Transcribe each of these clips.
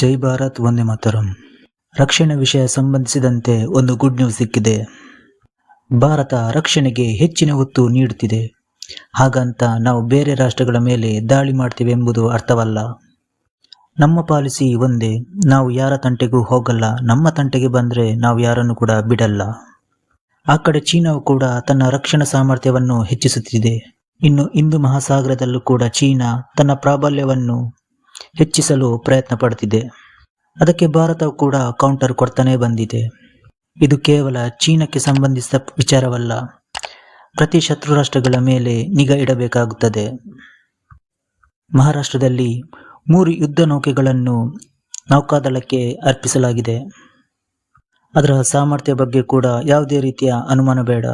ಜೈ ಭಾರತ್, ವಂದೇ ಮಾತರಂ. ರಕ್ಷಣೆ ವಿಷಯ ಸಂಬಂಧಿಸಿದಂತೆ ಒಂದು ಗುಡ್ ನ್ಯೂಸ್ ಸಿಕ್ಕಿದೆ. ಭಾರತ ರಕ್ಷಣೆಗೆ ಹೆಚ್ಚಿನ ಒತ್ತು ನೀಡುತ್ತಿದೆ. ಹಾಗಂತ ನಾವು ಬೇರೆ ರಾಷ್ಟ್ರಗಳ ಮೇಲೆ ದಾಳಿ ಮಾಡ್ತೇವೆ ಎಂಬುದು ಅರ್ಥವಲ್ಲ. ನಮ್ಮ ಪಾಲಿಸಿ ಒಂದೇ, ನಾವು ಯಾರ ತಂಟೆಗೂ ಹೋಗಲ್ಲ, ನಮ್ಮ ತಂಟೆಗೆ ಬಂದರೆ ನಾವು ಯಾರನ್ನು ಕೂಡ ಬಿಡಲ್ಲ. ಆ ಕಡೆ ಚೀನಾವು ಕೂಡ ತನ್ನ ರಕ್ಷಣಾ ಸಾಮರ್ಥ್ಯವನ್ನು ಹೆಚ್ಚಿಸುತ್ತಿದೆ. ಇನ್ನು ಹಿಂದೂ ಮಹಾಸಾಗರದಲ್ಲೂ ಕೂಡ ಚೀನಾ ತನ್ನ ಪ್ರಾಬಲ್ಯವನ್ನು ಹೆಚ್ಚಿಸಲು ಪ್ರಯತ್ನ ಪಡುತ್ತಿದೆ. ಅದಕ್ಕೆ ಭಾರತ ಕೂಡ ಕೌಂಟರ್ ಕೊಡ್ತಾನೆ ಬಂದಿದೆ. ಇದು ಕೇವಲ ಚೀನಾಕ್ಕೆ ಸಂಬಂಧಿಸಿದ ವಿಚಾರವಲ್ಲ. ಪ್ರತಿ ಶತ್ರು ರಾಷ್ಟ್ರಗಳ ಮೇಲೆ ನಿಗಾ ಇಡಬೇಕಾಗುತ್ತದೆ. ಮಹಾರಾಷ್ಟ್ರದಲ್ಲಿ ಮೂರು ಯುದ್ಧ ನೌಕೆಗಳನ್ನು ನೌಕಾದಳಕ್ಕೆ ಅರ್ಪಿಸಲಾಗಿದೆ. ಅದರ ಸಾಮರ್ಥ್ಯ ಬಗ್ಗೆ ಕೂಡ ಯಾವುದೇ ರೀತಿಯ ಅನುಮಾನ ಬೇಡ.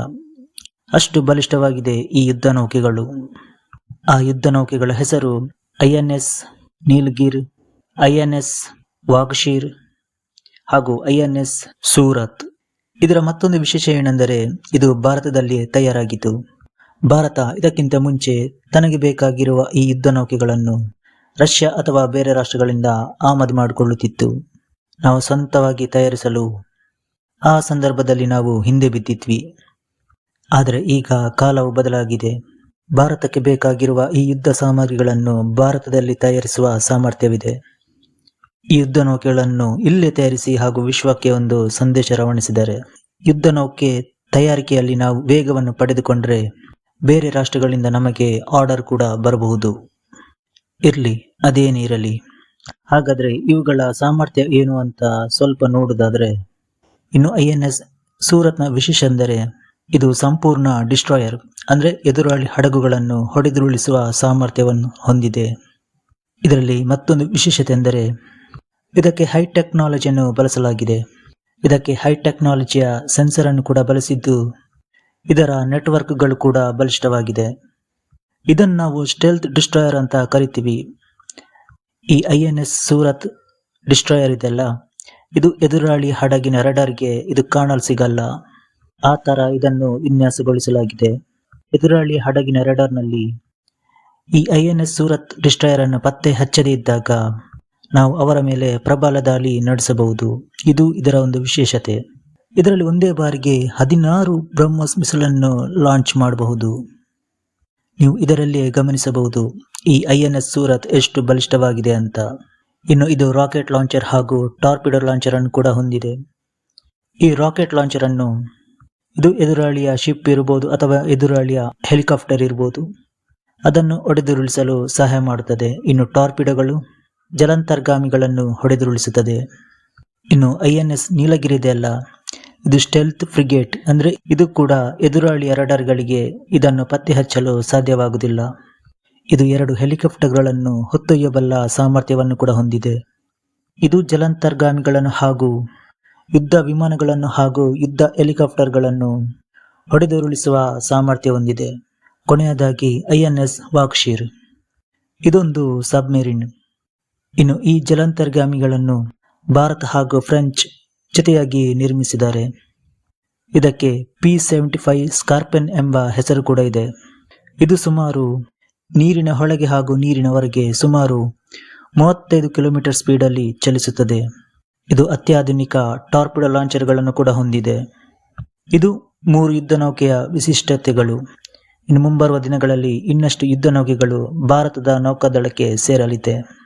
ಅಷ್ಟು ಬಲಿಷ್ಠವಾಗಿದೆ ಈ ಯುದ್ಧ ನೌಕೆಗಳು. ಆ ಯುದ್ಧ ನೌಕೆಗಳ ಹೆಸರು I N S Nilgiri, I N S, Vaghsheer ಹಾಗೂ ಐ ಎನ್ ಎಸ್ ಸೂರತ್. ಇದರ ಮತ್ತೊಂದು ವಿಶೇಷ ಏನೆಂದರೆ ಇದು ಭಾರತದಲ್ಲಿ ತಯಾರಾಗಿತ್ತು ಭಾರತ ಇದಕ್ಕಿಂತ ಮುಂಚೆ ತನಗೆ ಬೇಕಾಗಿರುವ ಈ ಯುದ್ಧ ನೌಕೆಗಳನ್ನು ರಷ್ಯಾ ಅಥವಾ ಬೇರೆ ರಾಷ್ಟ್ರಗಳಿಂದ ಆಮದು ಮಾಡಿಕೊಳ್ಳುತ್ತಿತ್ತು. ನಾವು ಸ್ವಂತವಾಗಿ ತಯಾರಿಸಲು ಆ ಸಂದರ್ಭದಲ್ಲಿ ನಾವು ಹಿಂದೆ ಬಿದ್ದಿದ್ವಿ. ಆದರೆ ಈಗ ಕಾಲವು ಬದಲಾಗಿದೆ. ಭಾರತಕ್ಕೆ ಬೇಕಾಗಿರುವ ಈ ಯುದ್ಧ ಸಾಮಗ್ರಿಗಳನ್ನು ಭಾರತದಲ್ಲಿ ತಯಾರಿಸುವ ಸಾಮರ್ಥ್ಯವಿದೆ. ಈ ಯುದ್ಧ ನೌಕೆಗಳನ್ನು ಇಲ್ಲೇ ತಯಾರಿಸಿ ಹಾಗೂ ವಿಶ್ವಕ್ಕೆ ಒಂದು ಸಂದೇಶ ರವಾನಿಸಿದ್ದಾರೆ. ಯುದ್ಧ ನೌಕೆ ತಯಾರಿಕೆಯಲ್ಲಿ ನಾವು ವೇಗವನ್ನು ಪಡೆದುಕೊಂಡರೆ ಬೇರೆ ರಾಷ್ಟ್ರಗಳಿಂದ ನಮಗೆ ಆರ್ಡರ್ ಕೂಡ ಬರಬಹುದು. ಇರಲಿ, ಅದೇನೇ ಇರಲಿ. ಹಾಗಾದರೆ ಇವುಗಳ ಸಾಮರ್ಥ್ಯ ಏನು ಅಂತ ಸ್ವಲ್ಪ ನೋಡೋದಾದರೆ, ಇನ್ನು ಐ ಎನ್ ಎಸ್ ಸೂರತ್ನ ವಿಶೇಷ ಎಂದರೆ ಇದು ಸಂಪೂರ್ಣ ಡಿಸ್ಟ್ರಾಯರ್, ಅಂದರೆ ಎದುರಾಳಿ ಹಡಗುಗಳನ್ನು ಹೊಡೆದುರುಳಿಸುವ ಸಾಮರ್ಥ್ಯವನ್ನು ಹೊಂದಿದೆ. ಇದರಲ್ಲಿ ಮತ್ತೊಂದು ವಿಶೇಷತೆ ಎಂದರೆ ಇದಕ್ಕೆ ಹೈ ಟೆಕ್ನಾಲಜಿಯನ್ನು ಬಳಸಲಾಗಿದೆ. ಇದಕ್ಕೆ ಹೈ ಟೆಕ್ನಾಲಜಿಯ ಸೆನ್ಸರ್ ಅನ್ನು ಕೂಡ ಬಳಸಿದ್ದು, ಇದರ ನೆಟ್ವರ್ಕ್ಗಳು ಕೂಡ ಬಲಿಷ್ಠವಾಗಿದೆ. ಇದನ್ನು ನಾವು ಸ್ಟೆಲ್ತ್ ಡಿಸ್ಟ್ರಾಯರ್ ಅಂತ ಕರಿತೀವಿ. ಈ I N S Surat destroyer ಇದೆಲ್ಲ ಇದು ಎದುರಾಳಿ ಹಡಗಿನ ರಡರ್ಗೆ ಇದು ಕಾಣಲು ಸಿಗಲ್ಲ. ಆ ತರ ಇದನ್ನು ವಿನ್ಯಾಸಗೊಳಿಸಲಾಗಿದೆ. ಎದುರಾಳಿ ಹಡಗಿನ ರೆಡರ್ನಲ್ಲಿ ಈ I N S Surat destroyer ಅನ್ನು ಪತ್ತೆ ಹಚ್ಚದೇ ಇದ್ದಾಗ ನಾವು ಅವರ ಮೇಲೆ ಪ್ರಬಲ ದಾಳಿ ನಡೆಸಬಹುದು. ಇದು ಇದರ ಒಂದು ವಿಶೇಷತೆ. ಇದರಲ್ಲಿ ಒಂದೇ ಬಾರಿಗೆ ಹದಿನಾರು ಬ್ರಹ್ಮೋಸ್ ಮಿಸಲನ್ನು ಲಾಂಚ್ ಮಾಡಬಹುದು. ನೀವು ಇದರಲ್ಲಿ ಗಮನಿಸಬಹುದು, ಈ ಐ ಎನ್ ಎಸ್ ಸೂರತ್ ಎಷ್ಟು ಬಲಿಷ್ಠವಾಗಿದೆ ಅಂತ. ಇನ್ನು ಇದು ರಾಕೆಟ್ ಲಾಂಚರ್ ಹಾಗೂ ಟಾರ್ಪಿಡೋ ಲಾಂಚರ್ ಅನ್ನು ಕೂಡ ಹೊಂದಿದೆ. ಈ ರಾಕೆಟ್ ಲಾಂಚರ್ ಅನ್ನು ಇದು ಎದುರಾಳಿಯ ಶಿಪ್ ಇರಬಹುದು ಅಥವಾ ಎದುರಾಳಿಯ ಹೆಲಿಕಾಪ್ಟರ್ ಇರಬಹುದು ಅದನ್ನು ಹೊಡೆದುರುಳಿಸಲು ಸಹಾಯ ಮಾಡುತ್ತದೆ. ಇನ್ನು ಟಾರ್ಪಿಡೋಗಳು ಜಲಾಂತರ್ಗಾಮಿಗಳನ್ನು ಹೊಡೆದುರುಳಿಸುತ್ತದೆ. ಇನ್ನು ಐ ಎನ್ ಎಸ್ ನೀಲಗಿರಿ ಇದೆಯಲ್ಲ ಇದು ಸ್ಟೆಲ್ತ್ ಫ್ರಿಗೇಟ್ ಅಂದ್ರೆ ಇದು ಕೂಡ ಎದುರಾಳಿಯ ರಡರ್ಗಳಿಗೆ ಇದನ್ನು ಪತ್ತೆ ಹಚ್ಚಲು ಸಾಧ್ಯವಾಗುವುದಿಲ್ಲ. ಇದು ಎರಡು ಹೆಲಿಕಾಪ್ಟರ್ಗಳನ್ನು ಹೊತ್ತೊಯ್ಯಬಲ್ಲ ಸಾಮರ್ಥ್ಯವನ್ನು ಕೂಡ ಹೊಂದಿದೆ. ಇದು ಜಲಾಂತರ್ಗಾಮಿಗಳನ್ನು ಹಾಗೂ ಯುದ್ಧ ವಿಮಾನಗಳನ್ನು ಹಾಗೂ ಯುದ್ಧ ಹೆಲಿಕಾಪ್ಟರ್ಗಳನ್ನು ಹೊಡೆದುರುಳಿಸುವ ಸಾಮರ್ಥ್ಯ ಹೊಂದಿದೆ. ಕೊನೆಯದಾಗಿ ಐ ಎನ್ ಎಸ್ ವಾಕ್ಷೀರ್ ಇದೊಂದು ಸಬ್ಮೆರಿನ್. ಇನ್ನು ಈ ಜಲಾಂತರ್ಗಾಮಿಗಳನ್ನು ಭಾರತ ಹಾಗೂ ಫ್ರೆಂಚ್ ಜೊತೆಯಾಗಿ ನಿರ್ಮಿಸಿದ್ದಾರೆ. ಇದಕ್ಕೆ ಪಿ ಸೆವೆಂಟಿ ಫೈವ್ ಸ್ಕಾರ್ಪೆನ್ ಎಂಬ ಹೆಸರು ಕೂಡ ಇದೆ. ಇದು ಸುಮಾರು ನೀರಿನ ಹೊಳಗೆ ಹಾಗೂ ನೀರಿನ ಹೊರಗೆ ಸುಮಾರು ಮೂವತ್ತೈದು ಕಿಲೋಮೀಟರ್ ಸ್ಪೀಡಲ್ಲಿ ಚಲಿಸುತ್ತದೆ. ಇದು ಅತ್ಯಾಧುನಿಕ ಟಾರ್ಪಿಡೋ ಲಾಂಚರ್ಗಳನ್ನು ಕೂಡ ಹೊಂದಿದೆ. ಇದು ಮೂರು ಯುದ್ಧ ನೌಕೆಯ ವಿಶಿಷ್ಟತೆಗಳು. ಇನ್ನು ಮುಂಬರುವ ದಿನಗಳಲ್ಲಿ ಇನ್ನಷ್ಟು ಯುದ್ಧ ನೌಕೆಗಳು ಭಾರತದ ನೌಕಾದಳಕ್ಕೆ ಸೇರಲಿದೆ.